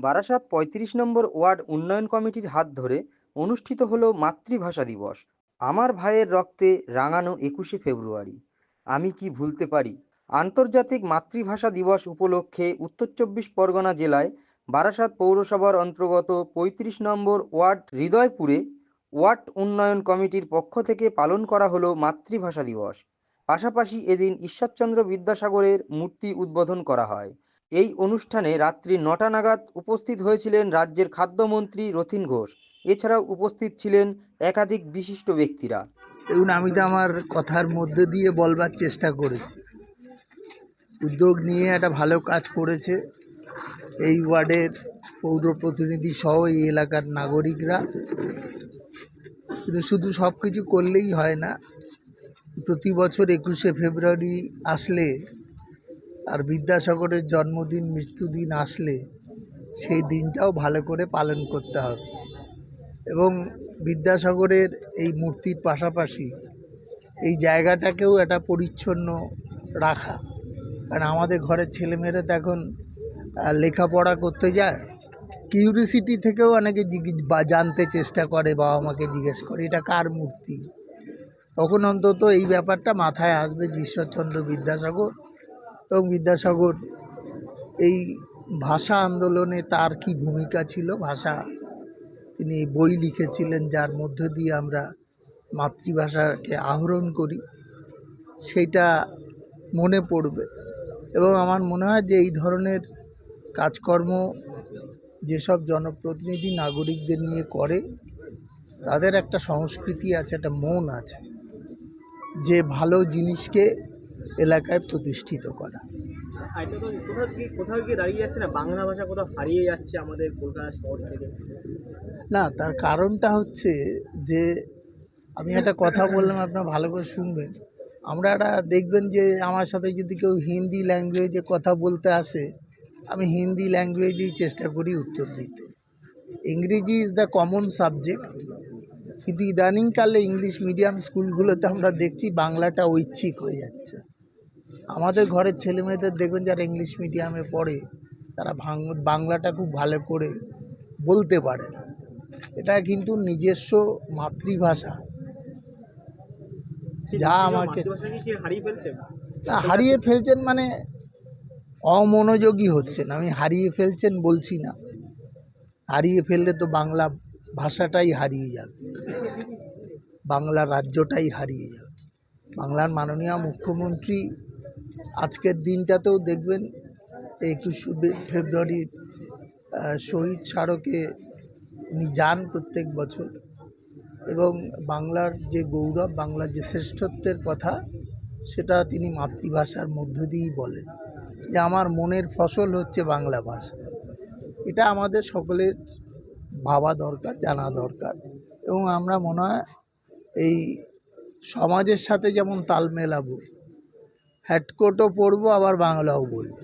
বারাসাত পঁয়ত্রিশ নম্বর ওয়ার্ড উন্নয়ন কমিটির হাত ধরে অনুষ্ঠিত হলো মাতৃভাষা দিবস। আমার ভাইয়ের রক্তে রাঙানো একুশে ফেব্রুয়ারি। আমি কি ভুলতে পারি? আন্তর্জাতিক মাতৃভাষা দিবস উপলক্ষে উত্তর চব্বিশ পরগনা জেলায় বারাসাত পৌরসভার অন্তর্গত পঁয়ত্রিশ নম্বর ওয়ার্ড হৃদয়পুরে ওয়ার্ড উন্নয়ন কমিটির পক্ষ থেকে পালন করা হলো মাতৃভাষা দিবস। পাশাপাশি এদিন ঈশ্বরচন্দ্র বিদ্যাসাগরের মূর্তি উদ্বোধন করা হয়। এই অনুষ্ঠানে রাত্রি নটা নাগাদ উপস্থিত হয়েছিলেন রাজ্যের খাদ্যমন্ত্রী রথিন ঘোষ। এছাড়াও উপস্থিত ছিলেন একাধিক বিশিষ্ট ব্যক্তিরা। দেখুন, আমি তো আমার কথার মধ্যে দিয়ে বলবার চেষ্টা করেছি। উদ্যোগ নিয়ে একটা ভালো কাজ করেছে এই ওয়ার্ডের পৌর প্রতিনিধি সহ এই এলাকার নাগরিকরা। কিন্তু শুধু সব কিছু করলেই হয় না, প্রতি বছর একুশে ফেব্রুয়ারি আসলে আর বিদ্যাসাগরের জন্মদিন, মৃত্যুদিন আসলে সেই দিনটাও ভালো করে পালন করতে হবে। এবং বিদ্যাসাগরের এই মূর্তির পাশাপাশি এই জায়গাটাকেও একটা পরিচ্ছন্ন রাখা। কারণ আমাদের ঘরের ছেলেমেয়েরা তো এখন লেখাপড়া করতে যায়। কিউরিসিটি থেকেও অনেকে বা, জানতে চেষ্টা করে, বাবা মাকে জিজ্ঞেস করে, এটা কার মূর্তি? তখন অন্তত এই ব্যাপারটা মাথায় আসবে, ঈশ্বরচন্দ্র বিদ্যাসাগর। এবং বিদ্যাসাগর, এই ভাষা আন্দোলনে তার কি ভূমিকা ছিল? ভাষা তিনি বই লিখেছিলেন, যার মধ্য দিয়ে আমরা মাতৃভাষাকে আহরণ করি। সেটা মনে পড়বে। এবং আমার মনে হয় যে এই ধরনের কাজকর্ম যেসব জনপ্রতিনিধি নাগরিকদের নিয়ে করে, তাদের একটা সংস্কৃতি আছে, একটা মন আছে। যে ভালো জিনিসকে এলাকায় প্রতিষ্ঠিত করা। কোথাও কোথাও গিয়ে দাঁড়িয়ে যাচ্ছে না বাংলা ভাষা কোথাও হারিয়ে যাচ্ছে আমাদের কলকাতা শহর থেকে না তার কারণটা হচ্ছে যে, আমি একটা কথা বললাম, আপনার ভালো করে শুনবেন। আমরা একটা দেখবেন যে, আমার সাথে যদি কেউ হিন্দি ল্যাঙ্গুয়েজে কথা বলতে আসে, আমি হিন্দি ল্যাঙ্গুয়েজেই চেষ্টা করি উত্তর দিতে। ইংরেজি ইজ দ্য কমন সাবজেক্ট কিন্তু ইদানিংকালে ইংলিশ মিডিয়াম স্কুলগুলোতে আমরা দেখছি বাংলাটা ঐচ্ছিক হয়ে যাচ্ছে। আমাদের ঘরের ছেলেমেয়েদের দেখবেন যারা ইংলিশ মিডিয়ামে পড়ে তারা বাংলাটা খুব ভালো করে বলতে পারে না। এটা কিন্তু নিজস্ব মাতৃভাষা। যা আমাকে- না হারিয়ে ফেলছেন মানে অমনোযোগী হচ্ছেন। আমি হারিয়ে ফেলছেন বলছি না। হারিয়ে ফেললে তো বাংলা ভাষাটাই হারিয়ে যাবে। বাংলা রাজ্যটাই হারিয়ে যাবে। বাংলার মাননীয় মুখ্যমন্ত্রী আজকের দিনটাতেও দেখবেন একুশে ফেব্রুয়ারি শহীদ স্মারকে উনি যান প্রত্যেক বছর। এবং বাংলার যে গৌরব, বাংলার যে শ্রেষ্ঠত্বের কথা, সেটা তিনি মাতৃভাষার মধ্য দিয়েই বলেন। যে আমার মনের ফসল হচ্ছে বাংলা ভাষা। এটা আমাদের সকলের ভাবা দরকার, জানা দরকার। এবং আমরা মনে হয় এই সমাজের সাথে যেমন তাল মেলাবো হ্যাটকোটও পড়ব আবার বাংলাও বলব।